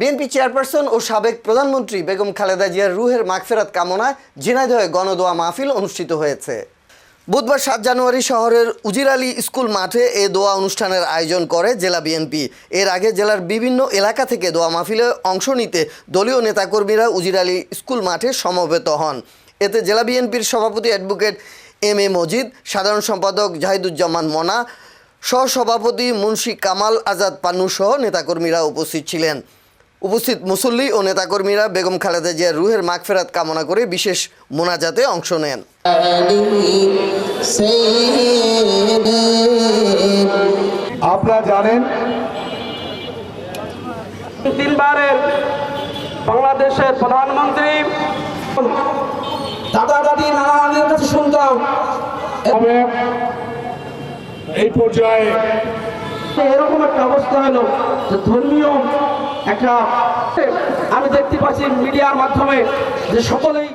BNP chairperson ও সাবেক প্রধানমন্ত্রী বেগম খালেদা জিয়ার রুহের মাগফেরাত কামনায় ঝিনাইদহে গণদোয়া মাহফিল অনুষ্ঠিত হয়েছে। বুধবার সাত জানুয়ারি শহরের উজির আলী স্কুল মাঠে এ দোয়া অনুষ্ঠানের আয়োজন করে জেলা বিএনপি। এর আগে জেলার বিভিন্ন এলাকা থেকে দোয়া মাহফিলে অংশ নিতে দলীয় নেতাকর্মীরা উজির আলী স্কুল মাঠে সমবেত হন। এতে জেলা বিএনপির সভাপতি অ্যাডভোকেট এম এ মজিদ, সাধারণ সম্পাদক জাহিদুজ্জামান মনা, সহসভাপতি মুন্সি কামাল আজাদ পান্নু সহ নেতাকর্মীরা উপস্থিত ছিলেন। উপস্থিত মুসল্লি ও নেতাকর্মীরা বেগম খালেদা জিয়ার রুহের মাগফেরাত কামনা করে বিশেষ মোনাজাতে অংশ নেন। আপনারা জানেন তিনবারের বাংলাদেশের প্রধানমন্ত্রী দাদা দাদি নানাদের কাছে শুনতাম। তবে এই পর্যায়ে এরকম একটা অবস্থা হলো যে ধর্মীয় একটা আমি দেখতে পাচ্ছি মিডিয়ার মাধ্যমে যে সকলেই